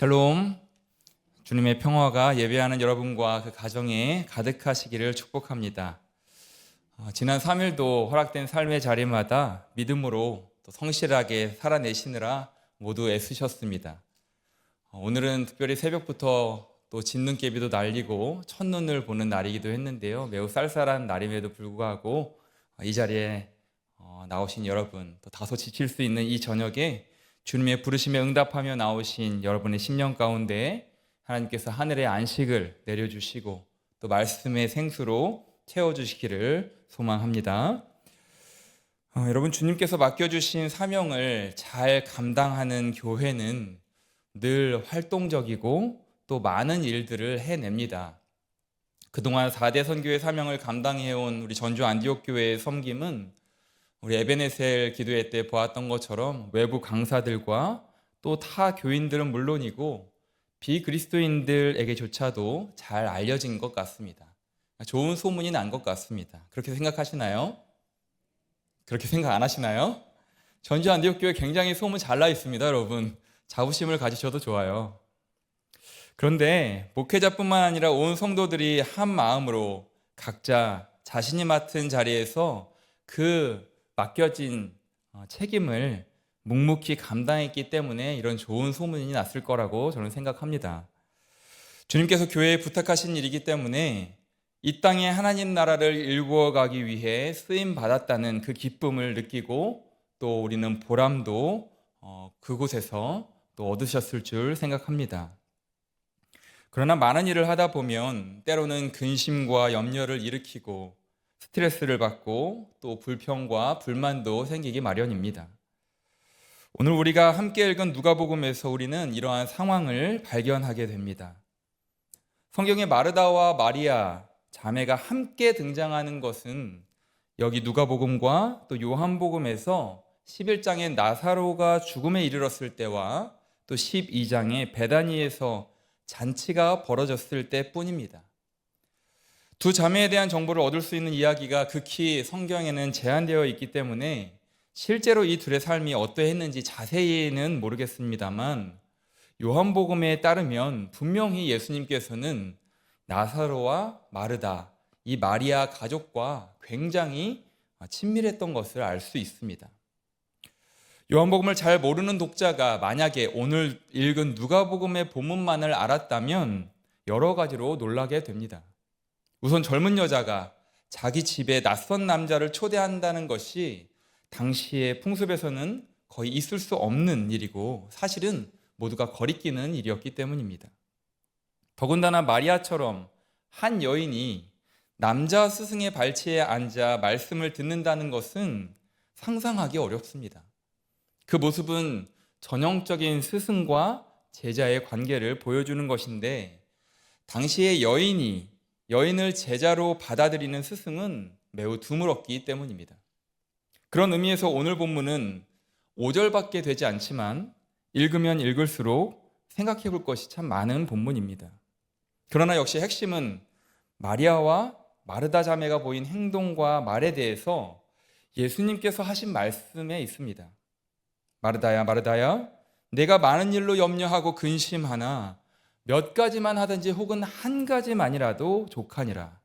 샬롬. 주님의 평화가 예배하는 여러분과 그 가정에 가득하시기를 축복합니다. 어, 지난 3일도 허락된 삶의 자리마다 믿음으로 또 성실하게 살아내시느라 모두 애쓰셨습니다. 어, 오늘은 특별히 새벽부터 또 진눈깨비도 날리고 첫눈을 보는 날이기도 했는데요. 매우 쌀쌀한 날임에도 불구하고 어, 이 자리에 어, 나오신 여러분, 또 다소 지칠 수 있는 이 저녁에 주님의 부르심에 응답하며 나오신 여러분의 심령 가운데 하나님께서 하늘의 안식을 내려주시고 또 말씀의 생수로 채워주시기를 소망합니다. 어, 여러분 주님께서 맡겨주신 사명을 잘 감당하는 교회는 늘 활동적이고 또 많은 일들을 해냅니다. 그동안 4대 선교의 사명을 감당해온 우리 전주 안디옥 교회의 섬김은 우리 에베네셀 기도회 때 보았던 것처럼 외부 강사들과 또 타 교인들은 물론이고 비그리스도인들에게조차도 잘 알려진 것 같습니다. 좋은 소문이 난 것 같습니다. 그렇게 생각하시나요? 그렇게 생각 안 하시나요? 전주 안디옥 교회 굉장히 소문 잘 나 있습니다, 여러분. 자부심을 가지셔도 좋아요. 그런데 목회자뿐만 아니라 온 성도들이 한 마음으로 각자 자신이 맡은 자리에서 그 맡겨진 어, 책임을 묵묵히 감당했기 때문에 이런 좋은 소문이 났을 거라고 저는 생각합니다. 주님께서 교회에 부탁하신 일이기 때문에 이 땅에 하나님 나라를 일구어 가기 위해 쓰임 받았다는 그 기쁨을 느끼고 또 우리는 보람도 어, 그곳에서 또 얻으셨을 줄 생각합니다. 그러나 많은 일을 하다 보면 때로는 근심과 염려를 일으키고 스트레스를 받고 또 불평과 불만도 생기기 마련입니다. 오늘 우리가 함께 읽은 누가복음에서 우리는 이러한 상황을 발견하게 됩니다. 성경에 마르다와 마리아 자매가 함께 등장하는 것은 여기 누가복음과 또 요한복음에서 11장의 나사로가 죽음에 이르렀을 때와 또 12장의 베다니에서 잔치가 벌어졌을 때뿐입니다. 두 자매에 대한 정보를 얻을 수 있는 이야기가 극히 성경에는 제한되어 있기 때문에 실제로 이 둘의 삶이 어떠했는지 자세히는 모르겠습니다만 요한복음에 따르면 분명히 예수님께서는 나사로와 마르다 이 마리아 가족과 굉장히 친밀했던 것을 알 수 있습니다. 요한복음을 잘 모르는 독자가 만약에 오늘 읽은 누가복음의 본문만을 알았다면 여러 가지로 놀라게 됩니다. 우선 젊은 여자가 자기 집에 낯선 남자를 초대한다는 것이 당시의 풍습에서는 거의 있을 수 없는 일이고 사실은 모두가 거리끼는 일이었기 때문입니다. 더군다나 마리아처럼 한 여인이 남자 스승의 발치에 앉아 말씀을 듣는다는 것은 상상하기 어렵습니다. 그 모습은 전형적인 스승과 제자의 관계를 보여주는 것인데 당시의 여인이 여인을 제자로 받아들이는 스승은 매우 드물었기 때문입니다. 그런 의미에서 오늘 본문은 5절밖에 되지 않지만 읽으면 읽을수록 생각해 볼 것이 참 많은 본문입니다. 그러나 역시 핵심은 마리아와 마르다 자매가 보인 행동과 말에 대해서 예수님께서 하신 말씀에 있습니다. 마르다야, 마르다야, 내가 많은 일로 염려하고 근심하나 몇 가지만 하든지 혹은 한 가지만이라도 족하니라.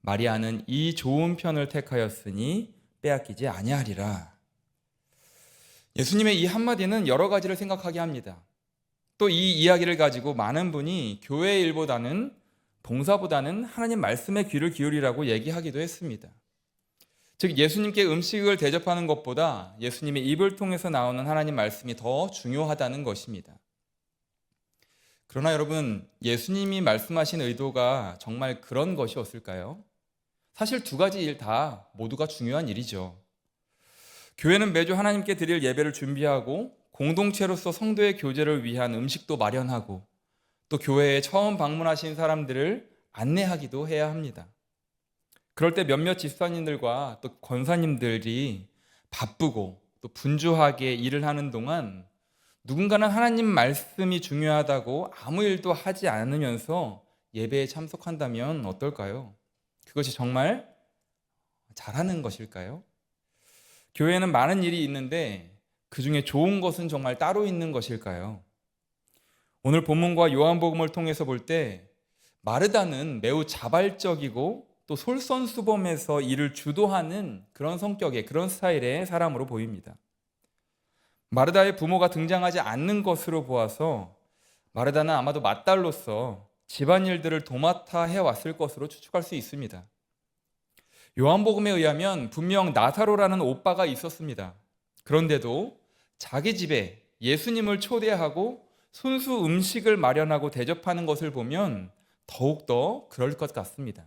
마리아는 이 좋은 편을 택하였으니 빼앗기지 아니하리라. 예수님의 이 한마디는 여러 가지를 생각하게 합니다. 또 이 이야기를 가지고 많은 분이 교회의 일보다는 봉사보다는 하나님 말씀에 귀를 기울이라고 얘기하기도 했습니다. 즉 예수님께 음식을 대접하는 것보다 예수님의 입을 통해서 나오는 하나님 말씀이 더 중요하다는 것입니다. 그러나 여러분, 예수님이 말씀하신 의도가 정말 그런 것이었을까요? 사실 두 가지 일 다 모두가 중요한 일이죠. 교회는 매주 하나님께 드릴 예배를 준비하고 공동체로서 성도의 교제를 위한 음식도 마련하고 또 교회에 처음 방문하신 사람들을 안내하기도 해야 합니다. 그럴 때 몇몇 집사님들과 또 권사님들이 바쁘고 또 분주하게 일을 하는 동안 누군가는 하나님 말씀이 중요하다고 아무 일도 하지 않으면서 예배에 참석한다면 어떨까요? 그것이 정말 잘하는 것일까요? 교회에는 많은 일이 있는데 그 중에 좋은 것은 정말 따로 있는 것일까요? 오늘 본문과 요한복음을 통해서 볼 때 마르다는 매우 자발적이고 또 솔선수범해서 일을 주도하는 그런 성격의 그런 스타일의 사람으로 보입니다. 마르다의 부모가 등장하지 않는 것으로 보아서 마르다는 아마도 맏딸로서 집안일들을 도맡아 해왔을 것으로 추측할 수 있습니다. 요한복음에 의하면 분명 나사로라는 오빠가 있었습니다. 그런데도 자기 집에 예수님을 초대하고 순수 음식을 마련하고 대접하는 것을 보면 더욱더 그럴 것 같습니다.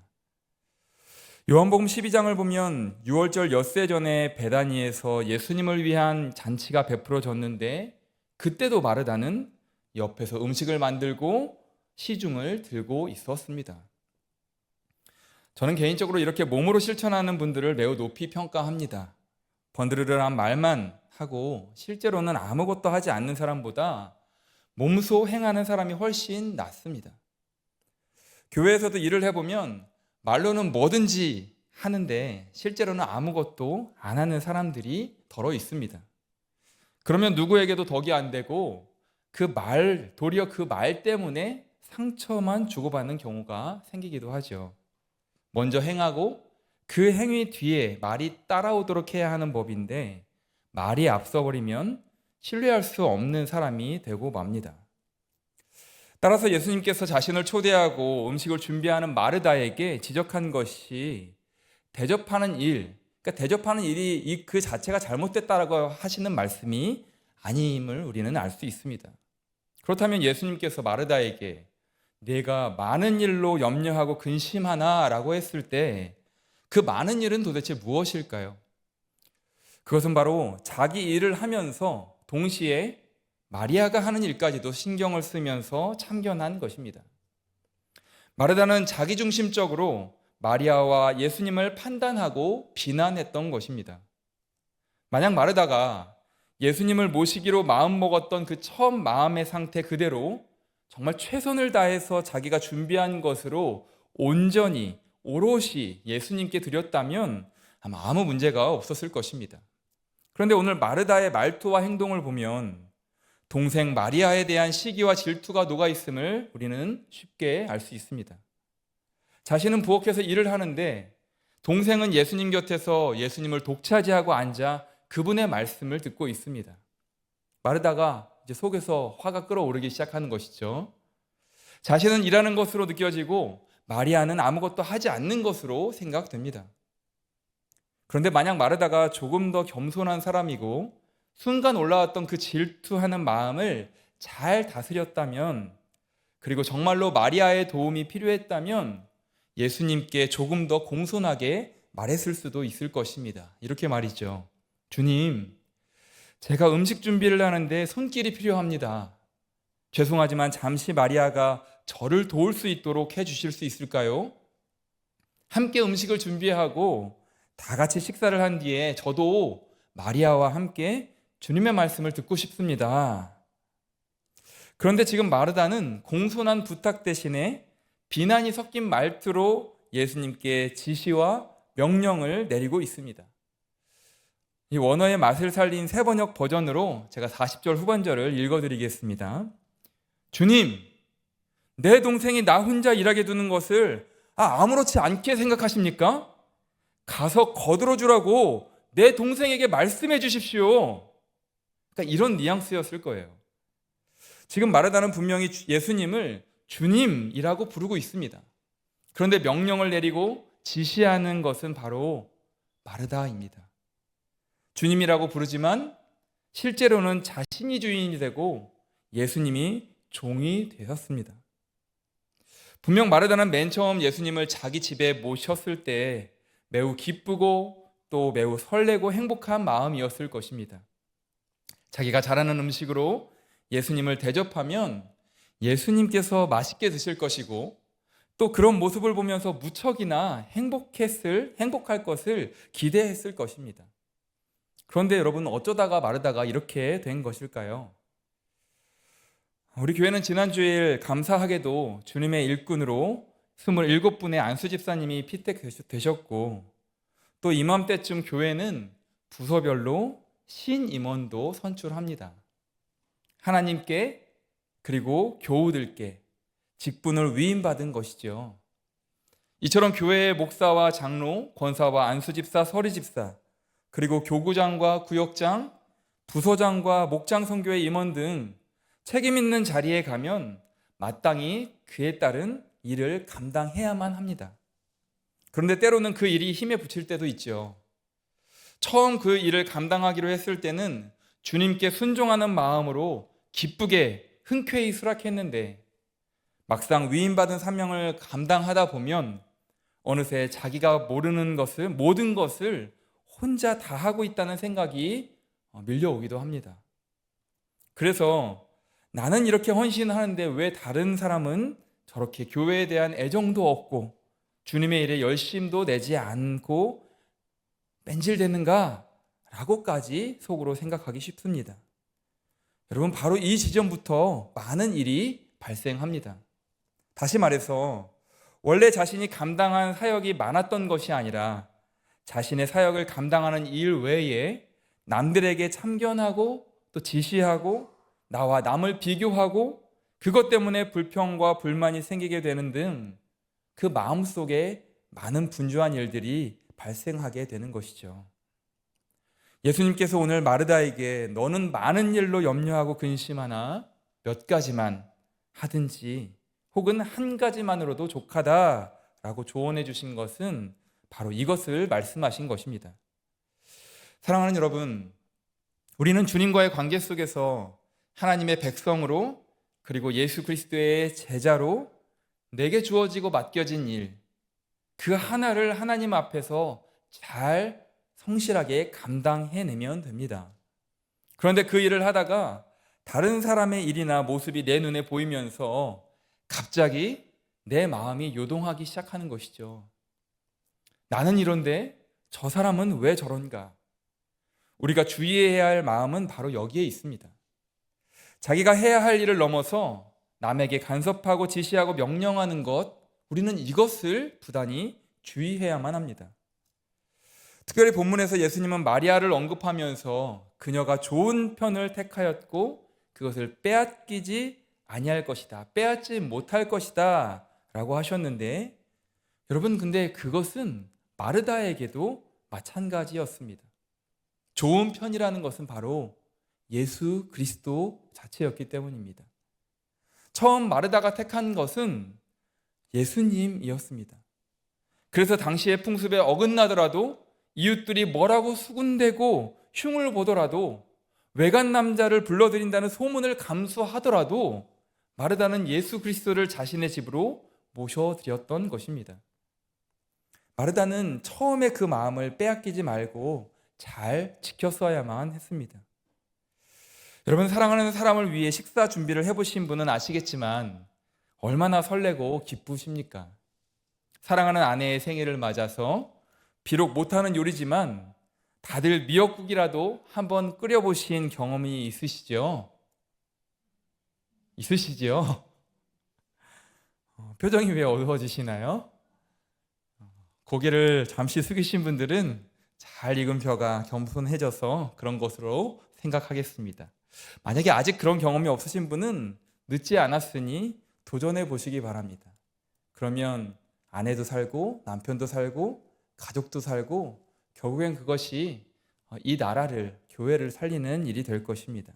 요한복음 12장을 보면 6월절 엿새 전에 베다니에서 예수님을 위한 잔치가 베풀어졌는데 그때도 마르다는 옆에서 음식을 만들고 시중을 들고 있었습니다. 저는 개인적으로 이렇게 몸으로 실천하는 분들을 매우 높이 평가합니다. 번드르르한 말만 하고 실제로는 아무것도 하지 않는 사람보다 몸소 행하는 사람이 훨씬 낫습니다. 교회에서도 일을 해보면 말로는 뭐든지 하는데 실제로는 아무것도 안 하는 사람들이 덜어 있습니다. 그러면 누구에게도 덕이 안 되고 그 말, 도리어 그 말 때문에 상처만 주고받는 경우가 생기기도 하죠. 먼저 행하고 그 행위 뒤에 말이 따라오도록 해야 하는 법인데 말이 앞서버리면 신뢰할 수 없는 사람이 되고 맙니다. 따라서 예수님께서 자신을 초대하고 음식을 준비하는 마르다에게 지적한 것이 대접하는 일, 그러니까 대접하는 일이 그 자체가 잘못됐다라고 하시는 말씀이 아님을 우리는 알 수 있습니다. 그렇다면 예수님께서 마르다에게 내가 많은 일로 염려하고 근심하나라고 했을 때 그 많은 일은 도대체 무엇일까요? 그것은 바로 자기 일을 하면서 동시에 마리아가 하는 일까지도 신경을 쓰면서 참견한 것입니다. 마르다는 자기중심적으로 마리아와 예수님을 판단하고 비난했던 것입니다. 만약 마르다가 예수님을 모시기로 마음먹었던 그 처음 마음의 상태 그대로 정말 최선을 다해서 자기가 준비한 것으로 온전히 오롯이 예수님께 드렸다면 아마 아무 문제가 없었을 것입니다. 그런데 오늘 마르다의 말투와 행동을 보면 동생 마리아에 대한 시기와 질투가 녹아 있음을 우리는 쉽게 알 수 있습니다. 자신은 부엌에서 일을 하는데 동생은 예수님 곁에서 예수님을 독차지하고 앉아 그분의 말씀을 듣고 있습니다. 마르다가 이제 속에서 화가 끓어오르기 시작하는 것이죠. 자신은 일하는 것으로 느껴지고 마리아는 아무것도 하지 않는 것으로 생각됩니다. 그런데 만약 마르다가 조금 더 겸손한 사람이고 순간 올라왔던 그 질투하는 마음을 잘 다스렸다면 그리고 정말로 마리아의 도움이 필요했다면 예수님께 조금 더 공손하게 말했을 수도 있을 것입니다. 이렇게 말이죠. 주님, 제가 음식 준비를 하는데 손길이 필요합니다. 죄송하지만 잠시 마리아가 저를 도울 수 있도록 해 주실 수 있을까요? 함께 음식을 준비하고 다 같이 식사를 한 뒤에 저도 마리아와 함께 주님의 말씀을 듣고 싶습니다. 그런데 지금 마르다는 공손한 부탁 대신에 비난이 섞인 말투로 예수님께 지시와 명령을 내리고 있습니다. 이 원어의 맛을 살린 세 번역 버전으로 제가 40절 후반절을 읽어드리겠습니다. 주님, 내 동생이 나 혼자 일하게 두는 것을 아, 아무렇지 않게 생각하십니까? 가서 거들어 주라고 내 동생에게 말씀해 주십시오. 그러니까 이런 뉘앙스였을 거예요. 지금 마르다는 분명히 예수님을 주님이라고 부르고 있습니다. 그런데 명령을 내리고 지시하는 것은 바로 마르다입니다. 주님이라고 부르지만 실제로는 자신이 주인이 되고 예수님이 종이 되었습니다. 분명 마르다는 맨 처음 예수님을 자기 집에 모셨을 때 매우 기쁘고 또 매우 설레고 행복한 마음이었을 것입니다. 자기가 잘하는 음식으로 예수님을 대접하면 예수님께서 맛있게 드실 것이고 또 그런 모습을 보면서 무척이나 행복했을 행복할 것을 기대했을 것입니다. 그런데 여러분 어쩌다가 마르다가 이렇게 된 것일까요? 우리 교회는 지난 주일 감사하게도 주님의 일꾼으로 27분의 안수 집사님이 피택 되셨고 또 이맘때쯤 교회는 부서별로 신임원도 선출합니다. 하나님께 그리고 교우들께 직분을 위임받은 것이죠. 이처럼 교회의 목사와 장로, 권사와 안수집사, 서리집사, 그리고 교구장과 구역장, 부서장과 목장 선교의 임원 등 책임 있는 자리에 가면 마땅히 그에 따른 일을 감당해야만 합니다. 그런데 때로는 그 일이 힘에 부칠 때도 있죠. 처음 그 일을 감당하기로 했을 때는 주님께 순종하는 마음으로 기쁘게 흔쾌히 수락했는데 막상 위임받은 사명을 감당하다 보면 어느새 자기가 모르는 것을 모든 것을 혼자 다 하고 있다는 생각이 밀려오기도 합니다. 그래서 나는 이렇게 헌신하는데 왜 다른 사람은 저렇게 교회에 대한 애정도 없고 주님의 일에 열심도 내지 않고 뺀질대는가? 라고까지 속으로 생각하기 쉽습니다. 여러분, 바로 이 지점부터 많은 일이 발생합니다. 다시 말해서, 원래 자신이 감당한 사역이 많았던 것이 아니라 자신의 사역을 감당하는 일 외에 남들에게 참견하고 또 지시하고 나와 남을 비교하고 그것 때문에 불평과 불만이 생기게 되는 등 그 마음 속에 많은 분주한 일들이 발생하게 되는 것이죠. 예수님께서 오늘 마르다에게 너는 많은 일로 염려하고 근심하나 몇 가지만 하든지 혹은 한 가지만으로도 족하다 라고 조언해 주신 것은 바로 이것을 말씀하신 것입니다. 사랑하는 여러분, 우리는 주님과의 관계 속에서 하나님의 백성으로 그리고 예수 그리스도의 제자로 내게 주어지고 맡겨진 일, 그 하나를 하나님 앞에서 잘 성실하게 감당해내면 됩니다. 그런데 그 일을 하다가 다른 사람의 일이나 모습이 내 눈에 보이면서 갑자기 내 마음이 요동하기 시작하는 것이죠. 나는 이런데 저 사람은 왜 저런가? 우리가 주의해야 할 마음은 바로 여기에 있습니다. 자기가 해야 할 일을 넘어서 남에게 간섭하고 지시하고 명령하는 것, 우리는 이것을 부단히 주의해야만 합니다. 특별히 본문에서 예수님은 마리아를 언급하면서 그녀가 좋은 편을 택하였고 그것을 빼앗기지 아니할 것이다. 빼앗지 못할 것이다. 라고 하셨는데 여러분 근데 그것은 마르다에게도 마찬가지였습니다. 좋은 편이라는 것은 바로 예수 그리스도 자체였기 때문입니다. 처음 마르다가 택한 것은 예수님이었습니다. 그래서 당시의 풍습에 어긋나더라도 이웃들이 뭐라고 수군대고 흉을 보더라도 외간 남자를 불러들인다는 소문을 감수하더라도 마르다는 예수 그리스도를 자신의 집으로 모셔드렸던 것입니다. 마르다는 처음에 그 마음을 빼앗기지 말고 잘 지켰어야만 했습니다. 여러분 사랑하는 사람을 위해 식사 준비를 해보신 분은 아시겠지만 얼마나 설레고 기쁘십니까? 사랑하는 아내의 생일을 맞아서 비록 못하는 요리지만 다들 미역국이라도 한번 끓여보신 경험이 있으시죠? 있으시죠? 어, 표정이 왜 어두워지시나요? 고개를 잠시 숙이신 분들은 잘 익은 벼가 겸손해져서 그런 것으로 생각하겠습니다. 만약에 아직 그런 경험이 없으신 분은 늦지 않았으니 도전해 보시기 바랍니다. 그러면 아내도 살고 남편도 살고 가족도 살고 결국엔 그것이 이 나라를 교회를 살리는 일이 될 것입니다.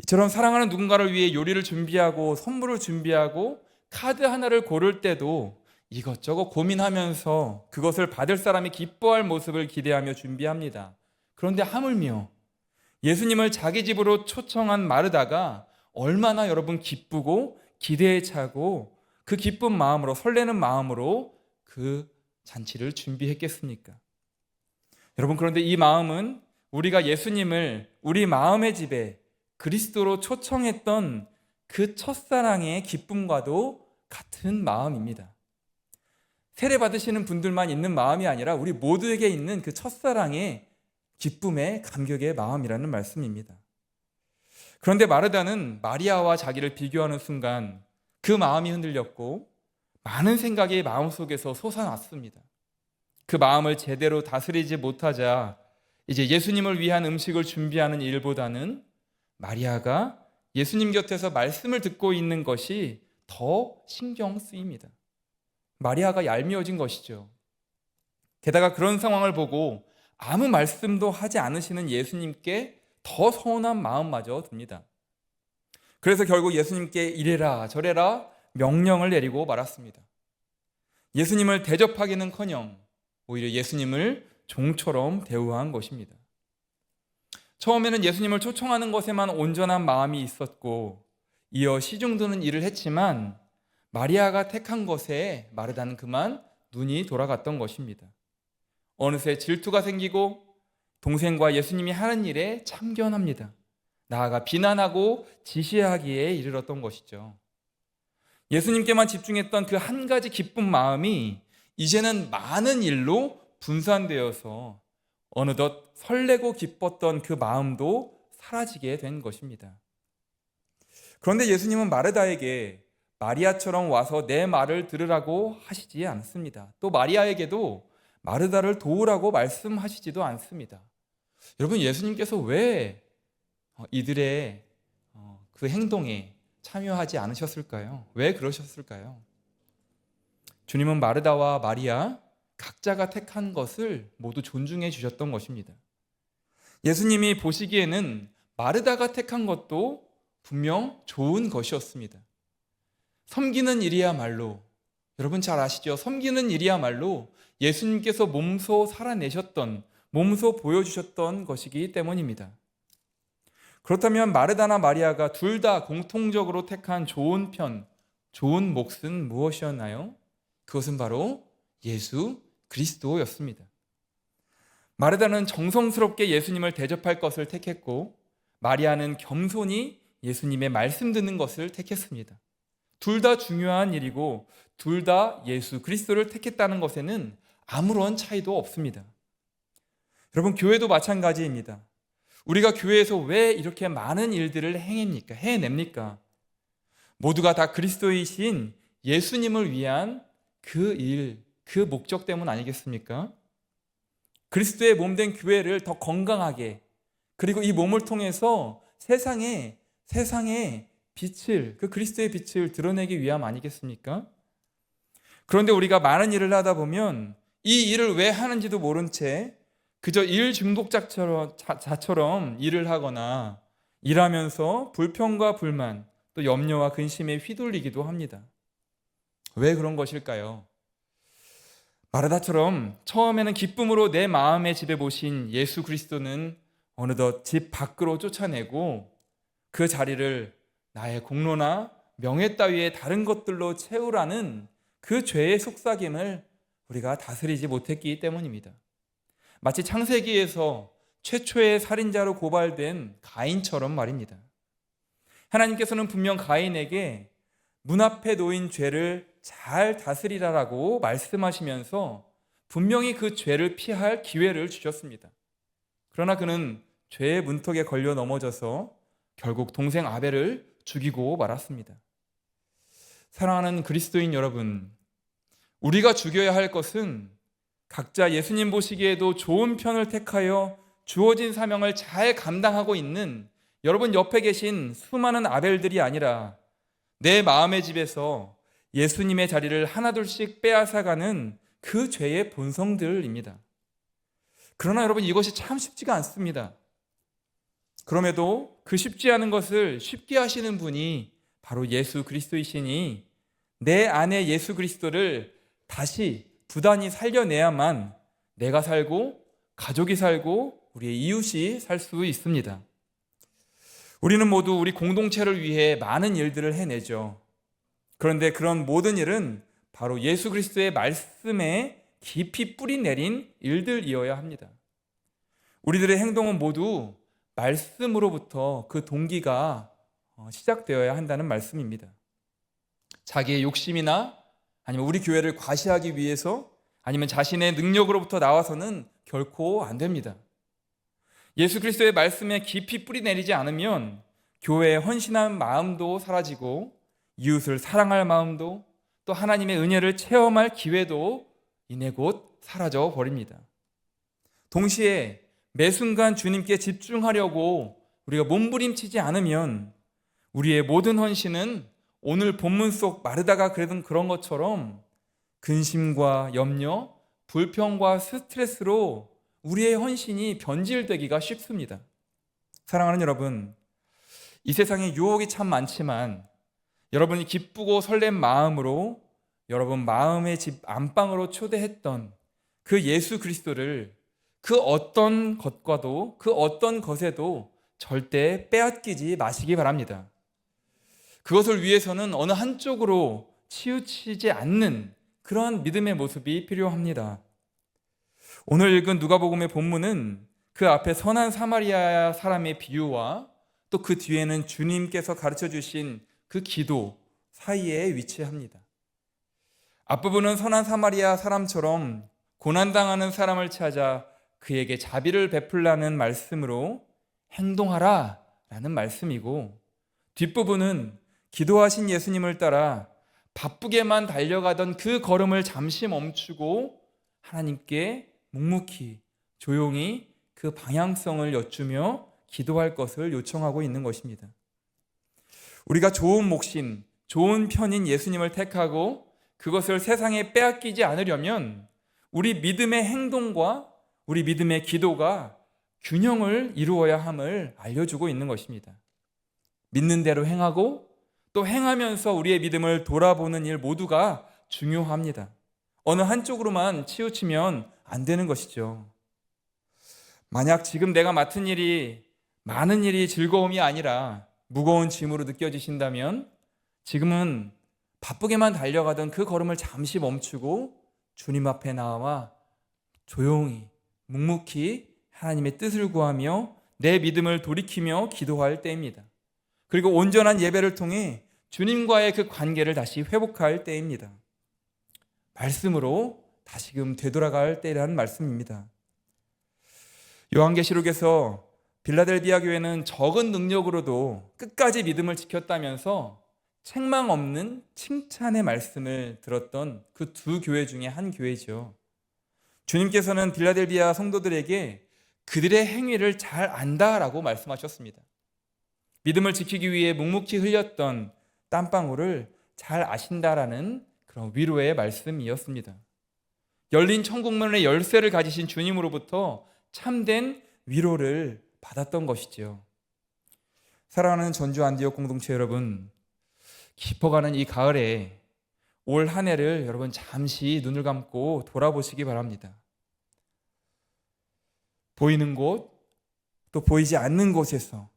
이처럼 사랑하는 누군가를 위해 요리를 준비하고 선물을 준비하고 카드 하나를 고를 때도 이것저것 고민하면서 그것을 받을 사람이 기뻐할 모습을 기대하며 준비합니다. 그런데 하물며 예수님을 자기 집으로 초청한 마르다가 얼마나 여러분 기쁘고 기대에 차고 그 기쁜 마음으로 설레는 마음으로 그 잔치를 준비했겠습니까? 여러분 그런데 이 마음은 우리가 예수님을 우리 마음의 집에 그리스도로 초청했던 그 첫사랑의 기쁨과도 같은 마음입니다. 세례 받으시는 분들만 있는 마음이 아니라 우리 모두에게 있는 그 첫사랑의 기쁨의 감격의 마음이라는 말씀입니다. 그런데 마르다는 마리아와 자기를 비교하는 순간 그 마음이 흔들렸고 많은 생각이 마음속에서 솟아났습니다. 그 마음을 제대로 다스리지 못하자 이제 예수님을 위한 음식을 준비하는 일보다는 마리아가 예수님 곁에서 말씀을 듣고 있는 것이 더 신경 쓰입니다. 마리아가 얄미워진 것이죠. 게다가 그런 상황을 보고 아무 말씀도 하지 않으시는 예수님께 더 서운한 마음마저 듭니다. 그래서 결국 예수님께 이래라 저래라 명령을 내리고 말았습니다. 예수님을 대접하기는커녕 오히려 예수님을 종처럼 대우한 것입니다. 처음에는 예수님을 초청하는 것에만 온전한 마음이 있었고 이어 시중드는 일을 했지만 마리아가 택한 것에 마르다는 그만 눈이 돌아갔던 것입니다. 어느새 질투가 생기고 동생과 예수님이 하는 일에 참견합니다. 나아가 비난하고 지시하기에 이르렀던 것이죠. 예수님께만 집중했던 그 한 가지 기쁜 마음이 이제는 많은 일로 분산되어서 어느덧 설레고 기뻤던 그 마음도 사라지게 된 것입니다. 그런데 예수님은 마르다에게 마리아처럼 와서 내 말을 들으라고 하시지 않습니다. 또 마리아에게도 마르다를 도우라고 말씀하시지도 않습니다. 여러분, 예수님께서 왜 어, 이들의 어, 그 행동에 참여하지 않으셨을까요? 왜 그러셨을까요? 주님은 마르다와 마리아 각자가 택한 것을 모두 존중해 주셨던 것입니다. 예수님이 보시기에는 마르다가 택한 것도 분명 좋은 것이었습니다. 섬기는 일이야말로 여러분 잘 아시죠? 섬기는 일이야말로 예수님께서 몸소 살아내셨던 몸소 보여주셨던 것이기 때문입니다. 그렇다면 마르다나 마리아가 둘 다 공통적으로 택한 좋은 편, 좋은 몫은 무엇이었나요? 그것은 바로 예수 그리스도였습니다. 마르다는 정성스럽게 예수님을 대접할 것을 택했고 마리아는 겸손히 예수님의 말씀 듣는 것을 택했습니다. 둘 다 중요한 일이고 둘 다 예수 그리스도를 택했다는 것에는 아무런 차이도 없습니다. 여러분 교회도 마찬가지입니다. 우리가 교회에서 왜 이렇게 많은 일들을 행합니까? 해냅니까? 모두가 다 그리스도이신 예수님을 위한 그 일, 그 목적 때문 아니겠습니까? 그리스도의 몸된 교회를 더 건강하게 그리고 이 몸을 통해서 세상에 세상에 빛을 그 그리스도의 빛을 드러내기 위함 아니겠습니까? 그런데 우리가 많은 일을 하다 보면 이 일을 왜 하는지도 모른 채 그저 일 중독자처럼 자처럼 일을 하거나 일하면서 불평과 불만 또 염려와 근심에 휘둘리기도 합니다. 왜 그런 것일까요? 마르다처럼 처음에는 기쁨으로 내 마음의 집에 모신 예수 그리스도는 어느덧 집 밖으로 쫓아내고 그 자리를 나의 공로나 명예 따위의 다른 것들로 채우라는 그 죄의 속삭임을 우리가 다스리지 못했기 때문입니다. 마치 창세기에서 최초의 살인자로 고발된 가인처럼 말입니다. 하나님께서는 분명 가인에게 문 앞에 놓인 죄를 잘 다스리라라고 말씀하시면서 분명히 그 죄를 피할 기회를 주셨습니다. 그러나 그는 죄의 문턱에 걸려 넘어져서 결국 동생 아벨을 죽이고 말았습니다. 사랑하는 그리스도인 여러분, 우리가 죽여야 할 것은 각자 예수님 보시기에도 좋은 편을 택하여 주어진 사명을 잘 감당하고 있는 여러분 옆에 계신 수많은 아벨들이 아니라 내 마음의 집에서 예수님의 자리를 하나둘씩 빼앗아가는 그 죄의 본성들입니다. 그러나 여러분 이것이 참 쉽지가 않습니다. 그럼에도 그 쉽지 않은 것을 쉽게 하시는 분이 바로 예수 그리스도이시니 내 안에 예수 그리스도를 다시 부단히 살려내야만 내가 살고 가족이 살고 우리의 이웃이 살 수 있습니다. 우리는 모두 우리 공동체를 위해 많은 일들을 해내죠. 그런데 그런 모든 일은 바로 예수 그리스도의 말씀에 깊이 뿌리 내린 일들이어야 합니다. 우리들의 행동은 모두 말씀으로부터 그 동기가 어, 시작되어야 한다는 말씀입니다. 자기의 욕심이나 아니면 우리 교회를 과시하기 위해서 아니면 자신의 능력으로부터 나와서는 결코 안 됩니다. 예수 그리스도의 말씀에 깊이 뿌리 내리지 않으면 교회에 헌신한 마음도 사라지고 이웃을 사랑할 마음도 또 하나님의 은혜를 체험할 기회도 이내 곧 사라져 버립니다. 동시에 매 순간 주님께 집중하려고 우리가 몸부림치지 않으면 우리의 모든 헌신은 오늘 본문 속 마르다가 그랬던 그런 것처럼 근심과 염려, 불평과 스트레스로 우리의 헌신이 변질되기가 쉽습니다. 사랑하는 여러분, 이 세상에 유혹이 참 많지만 여러분이 기쁘고 설렘 마음으로 여러분 마음의 집 안방으로 초대했던 그 예수 그리스도를 그 어떤 것과도 그 어떤 것에도 절대 빼앗기지 마시기 바랍니다. 그것을 위해서는 어느 한쪽으로 치우치지 않는 그러한 믿음의 모습이 필요합니다. 오늘 읽은 누가복음의 본문은 그 앞에 선한 사마리아 사람의 비유와 또 그 뒤에는 주님께서 가르쳐 주신 그 기도 사이에 위치합니다. 앞부분은 선한 사마리아 사람처럼 고난당하는 사람을 찾아 그에게 자비를 베풀라는 말씀으로 행동하라 라는 말씀이고 뒷부분은 기도하신 예수님을 따라 바쁘게만 달려가던 그 걸음을 잠시 멈추고 하나님께 묵묵히 조용히 그 방향성을 여쭈며 기도할 것을 요청하고 있는 것입니다. 우리가 좋은 목신, 좋은 편인 예수님을 택하고 그것을 세상에 빼앗기지 않으려면 우리 믿음의 행동과 우리 믿음의 기도가 균형을 이루어야 함을 알려주고 있는 것입니다. 믿는 대로 행하고 또 행하면서 우리의 믿음을 돌아보는 일 모두가 중요합니다. 어느 한쪽으로만 치우치면 안 되는 것이죠. 만약 지금 내가 맡은 일이 많은 일이 즐거움이 아니라 무거운 짐으로 느껴지신다면 지금은 바쁘게만 달려가던 그 걸음을 잠시 멈추고 주님 앞에 나와 조용히 묵묵히 하나님의 뜻을 구하며 내 믿음을 돌이키며 기도할 때입니다. 그리고 온전한 예배를 통해 주님과의 그 관계를 다시 회복할 때입니다. 말씀으로 다시금 되돌아갈 때라는 말씀입니다. 요한계시록에서 빌라델비아 교회는 적은 능력으로도 끝까지 믿음을 지켰다면서 책망 없는 칭찬의 말씀을 들었던 그 두 교회 중에 한 교회죠. 주님께서는 빌라델비아 성도들에게 그들의 행위를 잘 안다라고 말씀하셨습니다. 믿음을 지키기 위해 묵묵히 흘렸던 땀방울을 잘 아신다라는 그런 위로의 말씀이었습니다. 열린 천국문의 열쇠를 가지신 주님으로부터 참된 위로를 받았던 것이지요. 사랑하는 전주 안디옥 공동체 여러분, 깊어가는 이 가을에 올 한 해를 여러분 잠시 눈을 감고 돌아보시기 바랍니다. 보이는 곳, 또 보이지 않는 곳에서,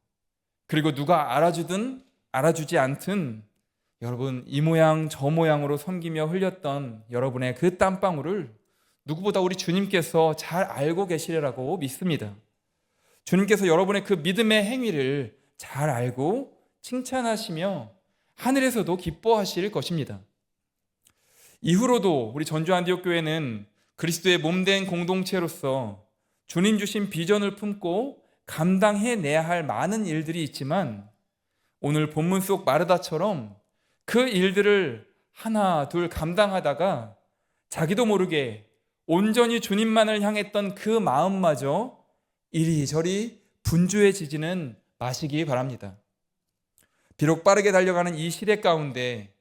그리고 누가 알아주든 알아주지 않든 여러분 이 모양 저 모양으로 섬기며 흘렸던 여러분의 그 땀방울을 누구보다 우리 주님께서 잘 알고 계시리라고 믿습니다. 주님께서 여러분의 그 믿음의 행위를 잘 알고 칭찬하시며 하늘에서도 기뻐하실 것입니다. 이후로도 우리 전주 안디옥 교회는 그리스도의 몸 된 공동체로서 주님 주신 비전을 품고 감당해내야 할 많은 일들이 있지만 오늘 본문 속 마르다처럼 그 일들을 하나 둘 감당하다가 자기도 모르게 온전히 주님만을 향했던 그 마음마저 이리저리 분주해지지는 마시기 바랍니다. 비록 빠르게 달려가는 이 시대 가운데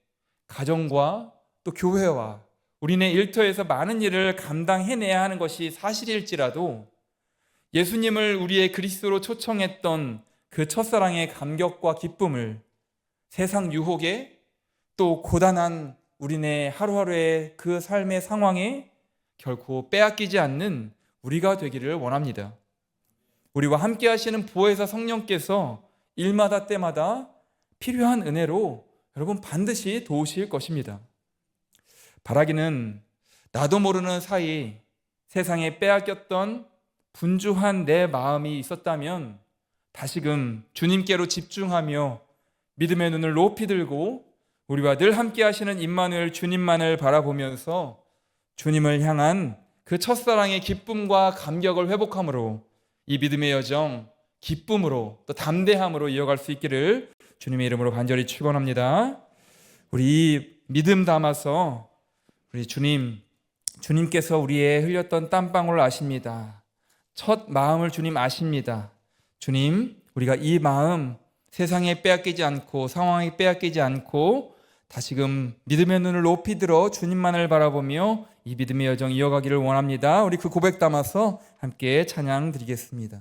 가정과 또 교회와 우리네 일터에서 많은 일을 감당해내야 하는 것이 사실일지라도 예수님을 우리의 그리스도로 초청했던 그 첫사랑의 감격과 기쁨을 세상 유혹에 또 고단한 우리네 하루하루의 그 삶의 상황에 결코 빼앗기지 않는 우리가 되기를 원합니다. 우리와 함께 하시는 보혜사 성령께서 일마다 때마다 필요한 은혜로 여러분 반드시 도우실 것입니다. 바라기는 나도 모르는 사이 세상에 빼앗겼던 분주한 내 마음이 있었다면 다시금 주님께로 집중하며 믿음의 눈을 높이 들고 우리와 늘 함께 하시는 임마누엘 주님만을 바라보면서 주님을 향한 그 첫사랑의 기쁨과 감격을 회복함으로 이 믿음의 여정 기쁨으로 또 담대함으로 이어갈 수 있기를 주님의 이름으로 간절히 축원합니다. 우리 믿음 담아서 우리 주님 주님께서 우리의 흘렸던 땀방울을 아십니다. 첫 마음을 주님 아십니다. 주님, 우리가 이 마음 세상에 빼앗기지 않고 상황에 빼앗기지 않고 다시금 믿음의 눈을 높이 들어 주님만을 바라보며 이 믿음의 여정 이어가기를 원합니다. 우리 그 고백 담아서 함께 찬양 드리겠습니다.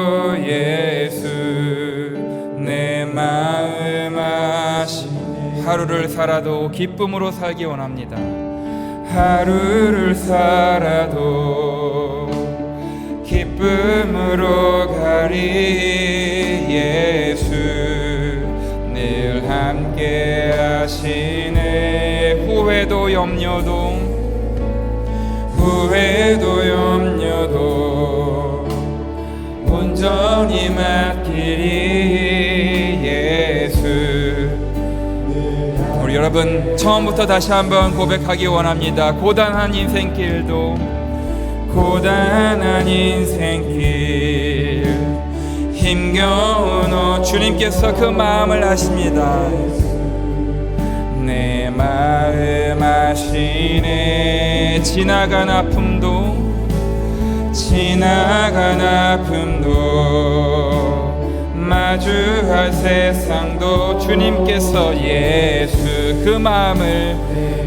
하루를 살아도 기쁨으로 살기 원합니다. 하루를 살아도 기쁨으로 가리 예수 늘 함께 하시네. 후회도 염려도 후회도 염려도 온전히 맡 여러분 처음부터 다시 한번 고백하기 원합니다. 고단한 인생길도 고단한 인생길. 힘겨운 오 주님께서 그 마음을 아십니다. 내 마음 아시네. 지나간 아픔도 지나간 아픔도 마주할 세상도 주님께서 예수 그 마음을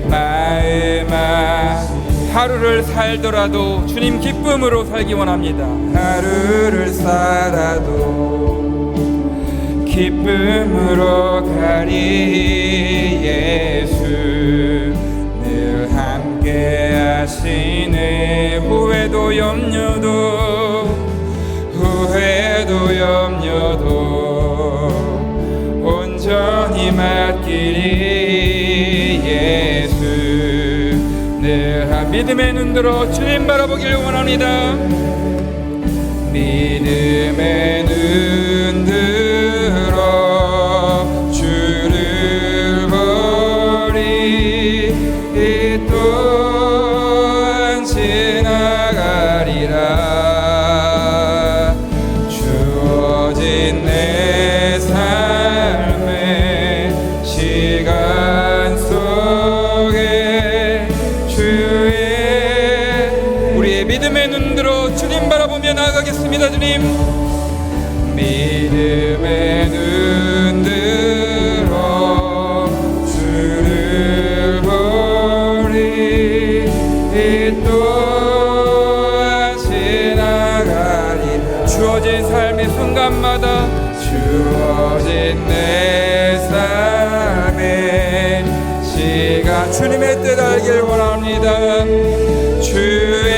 마음 아 하루를 살더라도 주님 기쁨으로 살기 원합니다. 하루를 살아도 기쁨으로 가리 예수 늘 함께 하시네. 후회도 염려 믿음의 눈 들어 주님 바라보길 원합니다. 믿음의 눈 내 주님의 뜻 알길 원합니다. 주의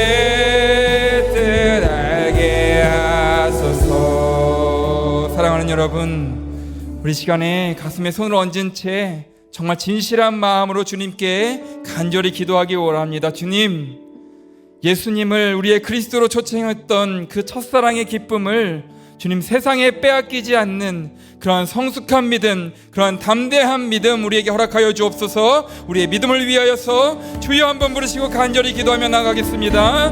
뜻 알게 하소서. 사랑하는 여러분 우리 시간에 가슴에 손을 얹은 채 정말 진실한 마음으로 주님께 간절히 기도하기 원합니다. 주님 예수님을 우리의 그리스도로 초청했던 그 첫사랑의 기쁨을 주님 세상에 빼앗기지 않는 그러한 성숙한 믿음, 그러한 담대한 믿음 우리에게 허락하여 주옵소서. 우리의 믿음을 위하여서 주여 한번 부르시고 간절히 기도하며 나가겠습니다.